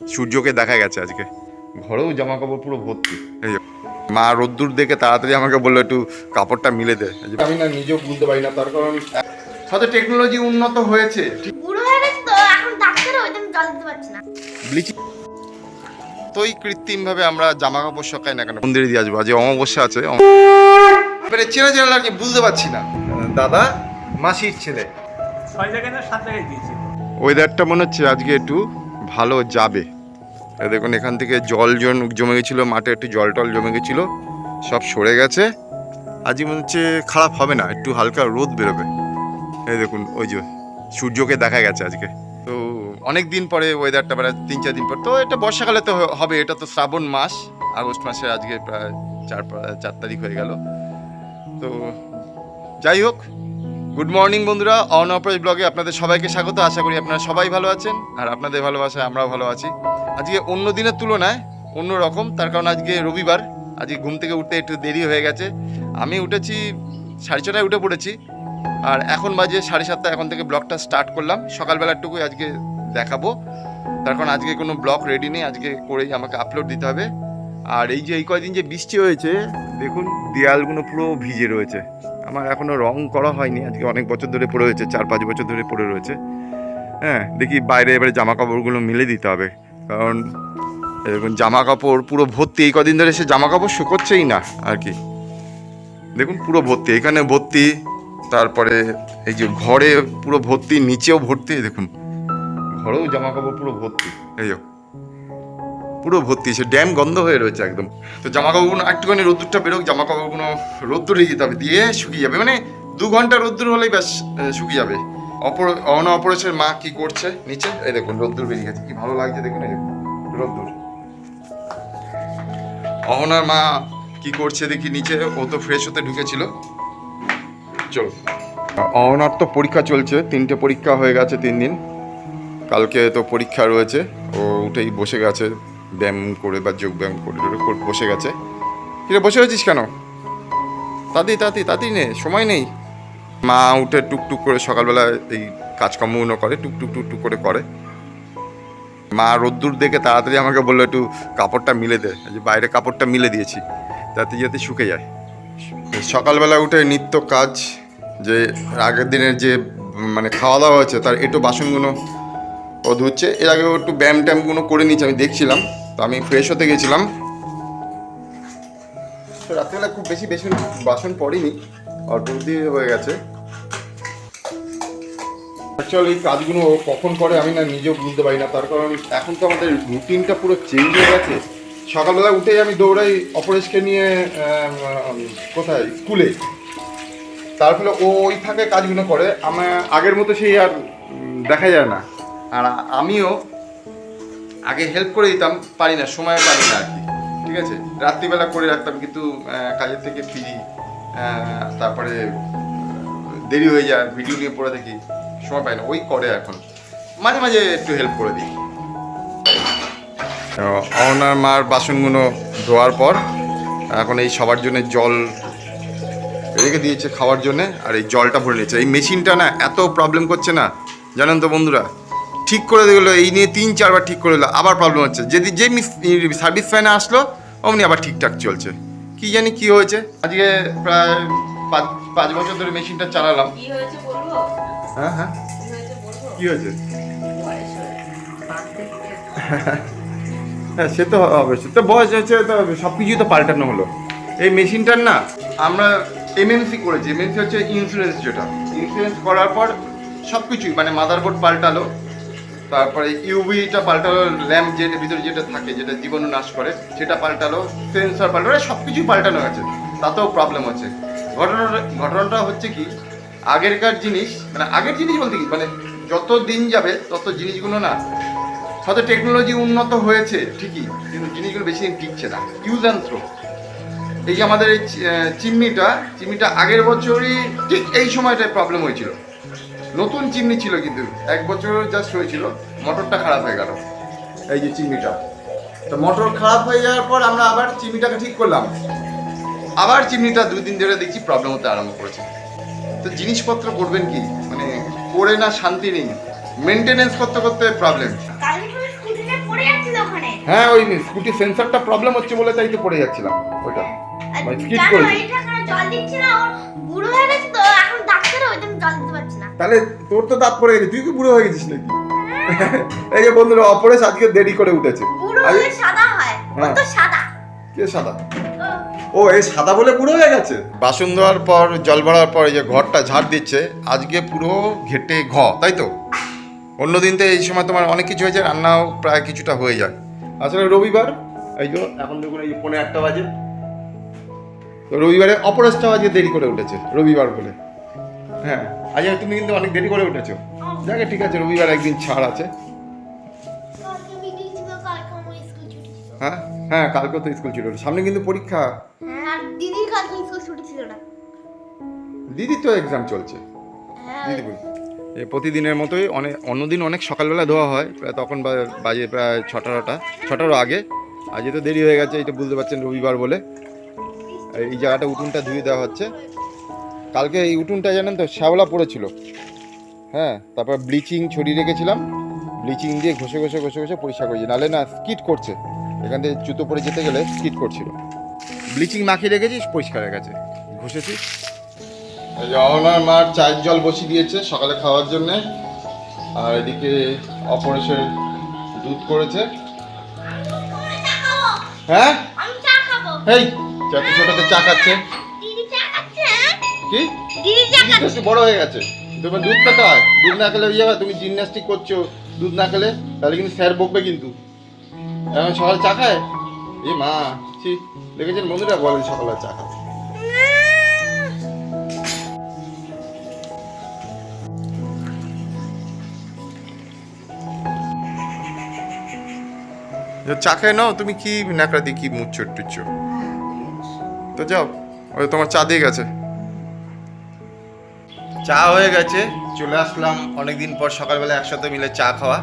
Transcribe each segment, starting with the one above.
সূর্যকে দেখা গেছে আজকে। ঘরেও জামা কাপড় পুরো ভর্তি। এই মা রোদ্দুর দেখে তাড়াতাড়ি আমাকে বলল একটু কাপড়টা মিলে দে। আমি না নিজেও বুঝতে পারি না তার কারণ হয়তো টেকনোলজি উন্নত হয়েছে। তো তোই কৃত্রিম ভাবে আমরা জামা কাপড় শকাই না কেন? মন্দিরে দিয়ে আসব। আজ অমাবস্যা আছে এবারে চেনা চেনা লাগে বুঝতে পারছি না। দাদা মাসির ছেলে। ছয় জায়গায় না সাত জায়গায় দিয়েছি। ওয়েদারটা মনে হচ্ছে আজকে একটু ভালো যাবে। দেখুন, এখান থেকে জল জমে গেছিল মাঠে, একটু জল টল জমে গেছিল, সব সরে গেছে। আজকে মনে হচ্ছে খারাপ হবে না, একটু হালকা রোদ বেরোবে। এই দেখুন, ওই যে সূর্যকে দেখা গেছে আজকে। তো অনেক দিন পরে ওয়েদারটা মানে তিন চার দিন পর। তো এটা বর্ষাকালে তো হবে, এটা তো শ্রাবণ মাস। আগস্ট মাসে আজকে প্রায় চার চার তারিখ হয়ে গেল। তো যাই হোক গুড মর্নিং বন্ধুরা। অনঅপরেজ ব্লগে আপনাদের সবাইকে স্বাগত। আশা করি আপনারা সবাই ভালো আছেন। আর আপনাদের ভালোবাসায় আমরাও ভালো আছি। আজকে অন্য দিনের তুলনায় অন্য রকম। তার কারণ আজকে রবিবার। আজকে ঘুম থেকে উঠতে একটু দেরি হয়ে গেছে। আমি উঠেছি, সাড়ে ছটায় উঠে পড়েছি। আর এখন বাজে সাড়ে সাতটা। এখন থেকে ব্লগটা স্টার্ট করলাম। সকালবেলাটুকুই আজকে দেখাবো। তার কারণ আজকে কোনো ব্লগ রেডি নেই। আজকে করেই আমাকে আপলোড দিতে হবে। আর এই যে এই কয়দিন যে বৃষ্টি হয়েছে, দেখুন, দেয়ালগুলো পুরো ভিজে রয়েছে। আমার এখনও রং করা হয়নি, আজকে অনেক বছর ধরে পড়ে রয়েছে, চার পাঁচ বছর ধরে পড়ে রয়েছে। হ্যাঁ দেখি বাইরে এবারে জামা কাপড়গুলো মিলে দিতে হবে, কারণ এরকম জামা কাপড় পুরো ভর্তি, এই কদিন ধরে সে জামা কাপড় শুকোচ্ছেই না আর কি। দেখুন, পুরো ভর্তি, এখানে ভর্তি, তারপরে এই যে ঘরে পুরো ভর্তি, নিচেও ভর্তি, দেখুন। ঘরেও জামা কাপড় পুরো ভর্তি, এই পুরো ভর্তি, সে ড্যাম গন্ধ হয়ে রয়েছে একদম। তো জামা কাপড়গুলো একটুখানি রোদ্দুরটা বেরোক জামা কাপড়গুলো রোদ্দুরে যেতে হবে, দিয়ে শুকিয়ে যাবে। মানে দু ঘণ্টা রোদ্দুর হলেই ব্যাস শুকিয়ে যাবে। অপর, অন অপরেশের মা কি করছে নিচে? এই দেখুন, রোদ্দুর বেরিয়ে গেছে। কি ভালো লাগছে দেখুন, এই রোদ্দুর। অহনার মা কি করছে দেখি নিচে, ও তো ফ্রেশ হতে ঢুকেছিল। চলো। অহনার তো পরীক্ষা চলছে, তিনটে পরীক্ষা হয়ে গেছে তিন দিন। কালকে তো পরীক্ষা রয়েছে, ও উঠেই বসে গেছে। ব্যায়াম করে বা যোগ ব্যায়াম করে বসে গেছে। কিরে, বসে আছিস কেন? তাড়াতাড়ি তাড়াতাড়ি তাড়াতাড়ি নে, সময় নেই। মা উঠে টুকটুক করে সকালবেলা এই কাজকর্মগুলো করে, টুকটুক টুকটুক করে করে। মা রোদ্দুর দেখে তাড়াতাড়ি আমাকে বলল, একটু কাপড়টা মিলে দে। যে বাইরে কাপড়টা মিলে দিয়েছি তাতে যাতে শুকে যায়। সকালবেলা উঠে নিত্য কাজ, যে আগের দিনের যে মানে খাওয়া দাওয়া হয়েছে তার একটু বাসনগুলো ও ধুচ্ছে। এর আগে একটু ব্যায়াম ট্যামগুলো করে নিচ্ছে আমি দেখছিলাম। তো আমি ফ্রেশ হতে গেছিলাম। তো রাত্রেবেলা খুব বেশি বেশি বাসন পড়েনি, অল্প দিয়ে হয়ে গেছে। অ্যাকচুয়ালি কাজগুলো কখন করে আমি না নিজেও বুঝতে পারি না, তার কারণ এখন তো আমাদের রুটিনটা পুরো চেঞ্জ হয়ে গেছে। সকালবেলা উঠেই আমি দৌড়াই অপরেশকে নিয়ে কোথায়? স্কুলে। তার ফলে ও ওই থাকে কাজগুলো করে, আমার আগের মতো সেই আর দেখা যায় না। আর আমিও আগে হেল্প করে দিতাম, পারি না সময় পারি না আর কি। ঠিক আছে? রাত্রিবেলা করে রাখতাম, কিন্তু কাজের থেকে ফিরি তারপরে দেরি হয়ে যায় ভিডিও নিয়ে পড়ে থাকি, সময় পাই না, ওই করে এখন। মাঝে মাঝে একটু হেল্প করে দিই। অনার মার বাসনগুলো ধোয়ার পর, এখন এই সবার জন্য জল রেখে দিয়েছে খাওয়ার জন্য, আর এই জলটা ভরে নিয়েছে। এই মেশিনটা না, এত প্রবলেম করছে না। জানেন তো বন্ধুরা ঠিক করে দিলো এই নিয়ে তিন চারবার ঠিক করে দিলো আবার প্রবলেম হচ্ছে। যদি যে সার্ভিস ফ্যানে আসলো অমনি আবার ঠিকঠাক চলছে। কি জানি কি হয়েছে? আজকে প্রায় পাঁচ পাঁচ বছর ধরে মেশিনটা চালালাম। কি হয়েছে বলব? হ্যাঁ হ্যাঁ। কি হয়েছে হ্যাঁ সে তো হবে সে তো বয়স হয়েছে তো সব কিছুই তো পাল্টানো হলো। এই মেশিনটার না আমরা এমএনসি করেছি এমএনসি হচ্ছে ইন্স্যুরেন্স যেটা। ইন্স্যুরেন্স করার পর সব কিছুই মানে মাদারবোর্ড পাল্টালো তারপরে ইউভিটা পাল্টালো ল্যাম্প যেটা ভিতরে যেটা থাকে, যেটা জীবাণু নাশ করে, সেটা পাল্টালো সেন্সর পাল্টালো সব কিছুই পাল্টানো হয়েছে। তাতেও প্রবলেম হচ্ছে। ঘটনাটা ঘটনাটা হচ্ছে কি, আগেরকার জিনিস মানে আগের জিনিস বলতে কি মানে যত দিন যাবে, তত জিনিসগুলো না, হয়তো টেকনোলজি উন্নত হয়েছে, ঠিকই, কিন্তু জিনিসগুলো বেশি দিন টিকছে না। ইউজ অ্যান্ড থ্রো এই যে আমাদের এই চিমনিটা চিমনিটা আগের বছরই ঠিক এই সময়টায় প্রবলেম হয়েছিল। নতুন চিমনি ছিল কিন্তু এক বছর জাস্ট হয়েছিল মোটরটা খারাপ হয়ে গেল। এই যে চিমনিটা। তো মোটর খারাপ হয়ে যাওয়ার পর আমরা আবার চিমনিটাকে ঠিক করলাম। আবার চিমনিটা দুই দিন ধরে দেখছি প্রবলেম হতে আরম্ভ করেছে। তো জিনিসপত্র করবেন কি? মানে করে না শান্তি নেই। মেনটেনেন্স করতে করতে প্রবলেম পড়ে হ্যাঁ ওই স্কুটি সেন্সরটা প্রবলেম হচ্ছে বলে তাই তো পড়ে যাচ্ছিলাম। ওইটা। মানে কেন জল দিচ্ছি না? ওর বুড়ো হয়ে গেছে। জল দিতে পারছি না। তাহলে তোর তো দাঁত পড়ে গেছে তুই কি বুড়ো হয়ে গেছিস নাকি? এই যে বন্ধুরা অপরেশ আজকে দেরি করে উঠেছে। বুড়ো হলে সাদা হয় হ্যাঁ। তো সাদা। কে সাদা? ও। এই সাদা বলে পুরো হয়ে গেছে? বাসন ধোয়ার পর জল ভরার পর যে ঘরটা ঝাড় দিচ্ছে আজকে পুরো ঘেটে ঘ তাই তো? অন্যদিন তো এই সময় তোমার অনেক কিছু হয়েছে রান্নাও প্রায় কিছুটা হয়ে যায়। আসলে রবিবার এই যে এখন দেখুন এই যে পনেরো একটা বাজে। তো রবিবারে অপরাজটা আজকে দেরি করে উঠেছে রবিবার বলে। হ্যাঁ আজ তুমি কিন্তু অনেক দেরি করে উঠেছো। যাকে ঠিক আছে রবিবার একদিন ছাড় আছে। হ্যাঁ হ্যাঁ কালকে তো স্কুল ছিল সামনে কিন্তু পরীক্ষা। হ্যাঁ দিদির কালকে স্কুল ছুটি ছিল না। দিদি তো এক্সাম চলছে। হ্যাঁ। দিদি এ প্রতিদিনের মতোই অনেক অন্যদিন অনেক সকালবেলা ধোয়া হয় প্রায় তখন বাজে প্রায় ছটা নটা ছটারও আগে। আজকে তো দেরি হয়ে গেছে এটা বুঝতে পারছেন রবিবার বলে। এই জায়গাটা উঠোনটা ধুয়ে দেওয়া হচ্ছে। কালকে এই উঠুনটা জানেন তো শ্যাওলা পড়েছিল। হ্যাঁ তারপর ব্লিচিং ছড়িয়ে রেখেছিলাম। ব্লিচিং দিয়ে ঘষে ঘষে ঘষে ঘষে পরিষ্কার করেছি। নাহলে না স্কিট করছে। এখান থেকে জুতো পরে যেতে গেলে স্কিট করছিল। ব্লিচিং মাখিয়ে রেখেছি পরিষ্কার হয়ে গেছে। ঘষেছি অহনার মার চায়ের জল বসিয়ে দিয়েছে সকালে খাওয়ার জন্যে। আর এদিকে অপরেশের দুধ করেছে। হ্যাঁ? এই যত ছোটতে চা খাচ্ছে? কি? একটু বড় হয়ে গেছে। তোমার দুধ খেতে হয়। দুধ না খেলে ইয়ে হয় তুমি জিমন্যাস্টিক করছ দুধ না খেলে তাহলে কিন্তু স্যার বকবে কিন্তু। এখন সকালে চা খায়? এ মা ছি দেখেছেন বন্ধুরা? বলে সকালে চা খাবে। যে চা খেয়ে নাও। তুমি কি ন্যাকড়া দিয়ে কি মুচ্ছ টুচ্ছ তো যাও ওই তোমার চা দিয়ে গেছে। চা হয়ে গেছে, চলে আসলাম অনেকদিন পর সকালবেলা একসাথে মিলে চা খাওয়া।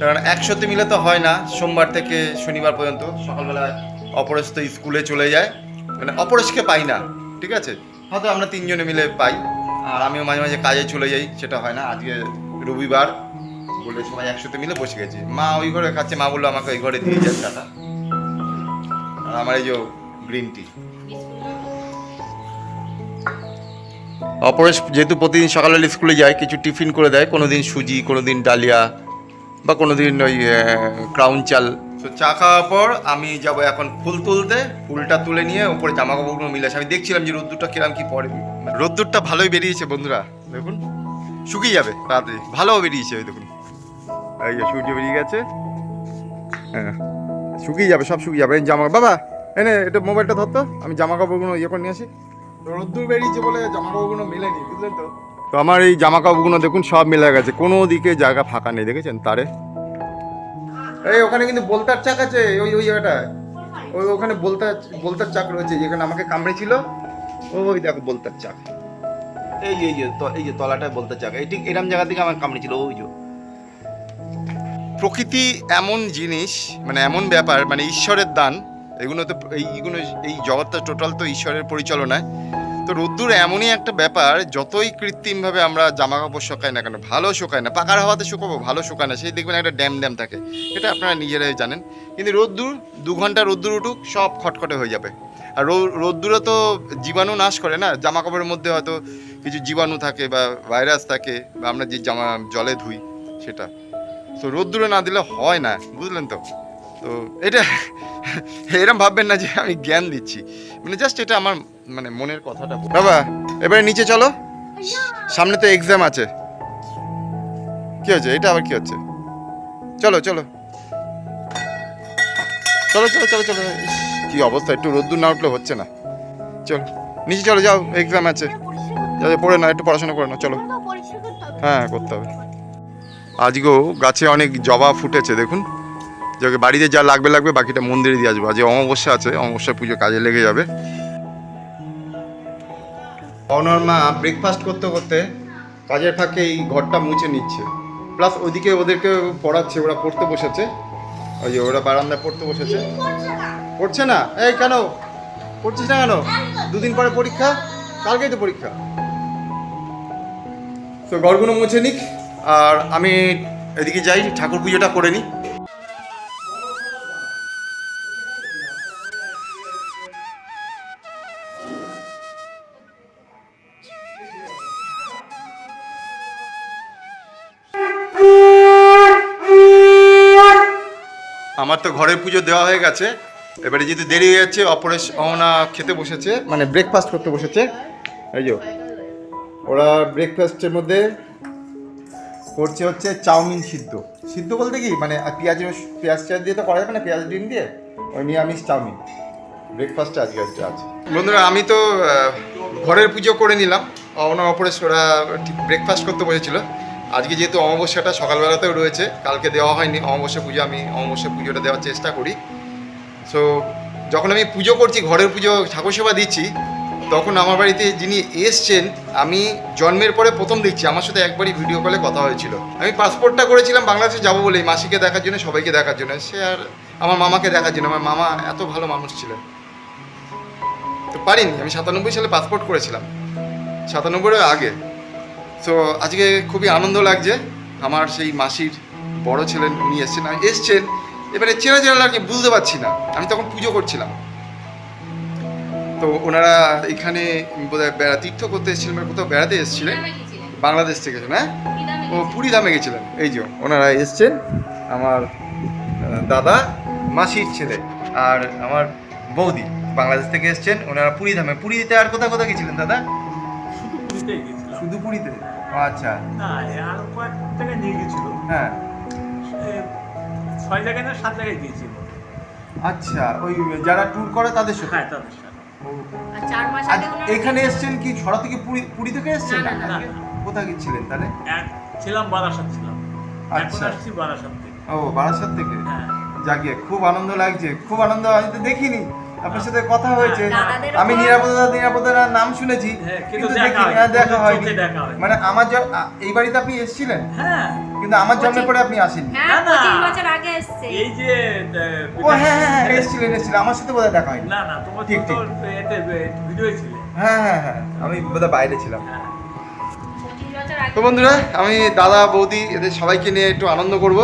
কারণ একসাথে মিলে তো হয় না, সোমবার থেকে শনিবার পর্যন্ত সকালবেলা অপরেশ তো স্কুলে চলে যায়। মানে অপরেশকে পাই না, ঠিক আছে? হয়তো আমরা তিনজনে মিলে পাই, আর আমিও মাঝে মাঝে কাজে চলে যাই, সেটা হয় না। আজকে রবিবার, বলে সবাই একসাথে মিলে বসে গেছি। মা ওই ঘরে খাচ্ছে, মা বলল আমাকে ওই ঘরে দিয়ে যান আর আমার এই যে গ্রিন টি অপরেশ যেহেতু প্রতিদিন সকালবেলা স্কুলে যায় কিছু টিফিন করে দেয়। কোনো দিন সুজি কোনো দিন ডালিয়া বা কোনো দিন ওই ক্রাউন চাল। তো চা খাওয়ার পর আমি যাব এখন ফুল তুলতে ফুলটা তুলে নিয়ে উপরে জামা কাপড়গুলো মিলে আসে। আমি দেখছিলাম যে রোদ্দুরটা কিরম কি পড়ে। রোদ্দুরটা ভালোই বেরিয়েছে বন্ধুরা। দেখুন শুকিয়ে যাবে তাড়াতাড়ি ভালো বেরিয়েছে ওই দেখুন। এই যে সূর্য বেরিয়ে গেছে। হ্যাঁ শুকিয়ে যাবে সব শুকিয়ে যাবে। জামা বাবা এনে এটা মোবাইলটা ধরতো আমি জামা কাপড়গুলো ইয়ে করে নিয়ে আসি। রোদ্দুর বেরিয়েছে বলে জামা কাপড়গুলো মেলেনি বুঝলেন তো? তো আমার এই জামা কাপড়গুলো দেখুন সব মিলে গেছে। কোনো দিকে জায়গা ফাঁকা নেই দেখেছেন? তারে। এই ওখানে কিন্তু বলতার চাক আছে ওই ওই জায়গাটায়। ওই ওখানে বলতার বলতার চাক রয়েছে যেখানে আমাকে কামড়েছিল ওই দেখো বলতার চাক। এই যে এই যে ত- এই যে তলাটায় বলতার চাক। এই ঠিক এরম জায়গা থেকে আমার কামড়েছিল ওই যে। প্রকৃতি এমন জিনিস মানে এমন ব্যাপার মানে ঈশ্বরের দান এগুলো তো এইগুলো এই জগৎটা টোটাল তো ঈশ্বরের পরিচালনায়। তো রোদ্দুর এমনই একটা ব্যাপার, যতই কৃত্রিমভাবে আমরা জামা কাপড় শুকাই না কেন, ভালো শুকায় না, পাকার হাওয়াতে শুকাবো, ভালো শুকায় না, সেই দেখবেন একটা ড্যাম ড্যাম থাকে, এটা আপনারা নিজেরাই জানেন। কিন্তু রোদ্দুর, দু ঘণ্টা রোদ্দুর উঠুক, সব খটখটে হয়ে যাবে। আর রোদ্দুরে তো জীবাণু নাশ করে না জামা কাপড়ের মধ্যে হয়তো কিছু জীবাণু থাকে বা ভাইরাস থাকে, বা আমরা যে জামা জলে ধুই, সেটা। তো রোদ্দুরে না দিলে হয় না, বুঝলেন তো? তো এটা এরম ভাববেন না যে আমি জ্ঞান দিচ্ছি। মানে জাস্ট এটা আমার মানে মনের কথাটা বাবা এবারে নিচে চলো। সামনে তো এক্সাম আছে। কি হচ্ছে এটা আবার কি হচ্ছে? চলো চলো। চলো চলো চলো চলো। কি অবস্থা? একটু রোদ্দুর না উঠলে হচ্ছে না। চলো নিচে চলো যাও এক্সাম আছে। যাও, পড়ে না একটু পড়াশোনা করে না চলো। হ্যাঁ করতে হবে। আজকেও গাছে অনেক জবা ফুটেছে দেখুন। যে ওকে বাড়িতে যা লাগবে লাগবে, বাকিটা মন্দিরে দিয়ে আসব। যে অমাবস্যা আছে অমাবস্যা পুজো কাজে লেগে যাবে। অনর মা ব্রেকফাস্ট করতে করতে কাজের ফাঁকে এই ঘরটা মুছে নিচ্ছে। প্লাস ওদিকে ওদেরকে পড়াচ্ছে, ওরা পড়তে বসেছে। ওই যে ওরা বারান্দায় পড়তে বসেছে। পড়ছে না? এই কেন? পড়ছিস না কেন? দুদিন পরে পরীক্ষা? কালকেই তো পরীক্ষা। তো ঘরগুলো মুছে নিক। আর আমি এদিকে যাই, ঠাকুর পুজোটা করে নিই। আমার তো ঘরের পুজো দেওয়া হয়ে গেছে। এবারে যেহেতু দেরি হয়ে যাচ্ছে, অপরেশ অহনা খেতে বসেছে মানে ব্রেকফাস্ট করতে বসেছে। এই যে, ওরা ব্রেকফাস্টের মধ্যে করছে হচ্ছে চাউমিন সিদ্ধ। সিদ্ধ বলতে কি? মানে পেঁয়াজ পেঁয়াজ টেয়াজ দিয়ে তো করা যাবে না, পেঁয়াজ, ডিম দিয়ে? ওই নিরামিষ চাউমিন। ব্রেকফাস্টে আজকে হচ্ছে আছে। বন্ধুরা, আমি তো ঘরের পুজো করে নিলাম। অহনা অপরেশ, ওরা ব্রেকফাস্ট করতে বসেছিল। আজকে যেহেতু অমাবস্যাটা সকালবেলাতেও রয়েছে, কালকে দেওয়া হয়নি, অমাবস্যা পুজো আমি অমাবস্যা পুজোটা দেওয়ার চেষ্টা করি। সো যখন আমি পুজো করছি, ঘরের পুজো, ঠাকুর সেবা দিচ্ছি, তখন আমার বাড়িতে যিনি এসছেন, আমি জন্মের পরে প্রথম দেখছি, আমার সাথে একবারই ভিডিও কলে কথা হয়েছিল। আমি পাসপোর্টটা করেছিলাম বাংলাদেশে যাব বলেই, মাসিকে দেখার জন্য, সবাইকে দেখার জন্য। সে আর আমার মামাকে দেখার জন্য, আমার মামা এত ভালো মানুষ ছিলেন। তো পারিনি, আমি সাতানব্বই সালে পাসপোর্ট করেছিলাম। সাতানব্বইয়ের আগে। তো আজকে খুবই আনন্দ লাগছে। আমার সেই মাসির বড় ছিলেন উনি এসছেন। আর এসছেন এবারে চেনা চেনা লাগছে বুঝতে পারছি না। আমি তখন পুজো করছিলাম। তো ওনারা এখানে বোধহয় বেড়া তীর্থ করতে এসেছিলেন বা কোথাও বেড়াতে এসেছিলেন। বাংলাদেশ থেকে হ্যাঁ? ও পুরী ধামে গেছিলেন। এই যে ওনারা এসছেন আমার দাদা মাসির ছেলে আর আমার বৌদি বাংলাদেশ থেকে এসছেন। ওনারা পুরী ধামে পুরীতে আর কোথাও কোথাও গেছিলেন দাদা? শুধু পুরীতেই ও আচ্ছা। না আরও কয়েক জায়গায় নিয়ে গেছিল হ্যাঁ। ছয় জায়গায় না সাত জায়গায় দিয়েছিল আচ্ছা ওই যারা ট্যুর করে তাদের সাথে? হ্যাঁ তাদের সাথে। চার মাস আগে এখানে এসছেন কি ছড়া থেকে পুরী পুরী থেকে এসছেন? না। কোথায় গেছিলেন তাহলে? ছিলাম বারাসাত ছিলাম। আচ্ছা। আসছি বারাসাত থেকে। ও বারাসাত থেকে? হ্যাঁ। জাগিয়ে খুব আনন্দ লাগছে। খুব আনন্দ আমি তো দেখিনি। আপনার সাথে কথা হয়েছে। আমি নিরাপদা নিরাপদার নাম শুনেছি হ্যাঁ, কিন্তু দেখা হয়নি, হ্যাঁ। মানে আমার এই বাড়িতে আপনি এসেছিলেন? হ্যাঁ। কিন্তু আমার জন্মের পরে আপনি আসেননি। হ্যাঁ না, না। পঁচিশ বছর আগে এসছে। এই যে ও হ্যাঁ হ্যাঁ হ্যাঁ এসেছিলেন এসেছিলেন। আমার সাথে বোধহয় দেখা হয়নি। না না তোমার ঠিক, তো ঠিক। ভিডিও ছিলে। হ্যাঁ হ্যাঁ হ্যাঁ আমি বোধহয় বাইরে ছিলাম। হ্যাঁ। তো বন্ধুরা আমি দাদা বৌদি এদের সবাইকে নিয়ে একটু আনন্দ করব।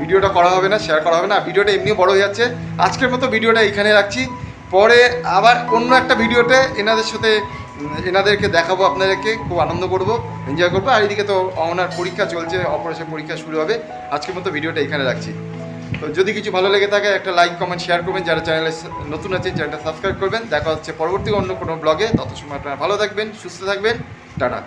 ভিডিওটা করা হবে না শেয়ার করা হবে না। ভিডিওটা এমনিও বড় হয়ে যাচ্ছে। আজকের মতো ভিডিওটা এখানে রাখছি। পরে আবার অন্য একটা ভিডিওতে এনাদের সাথে এনাদেরকে দেখাবো, আপনাদেরকে খুব আনন্দ করব এনজয় করব। আর এদিকে তো ওনার পরীক্ষা চলছে অপারেশন পরীক্ষা শুরু হবে। আজকের মতো ভিডিওটা এখানে রাখছি। তো যদি কিছু ভালো লেগে থাকে, একটা লাইক কমেন্ট শেয়ার করবেন। যারা চ্যানেলে নতুন আছেন চ্যানেলটা সাবস্ক্রাইব করবেন। দেখা হচ্ছে পরবর্তী অন্য কোনো ব্লগে তত সময় আপনারা ভালো থাকবেন, সুস্থ থাকবেন। টাটা।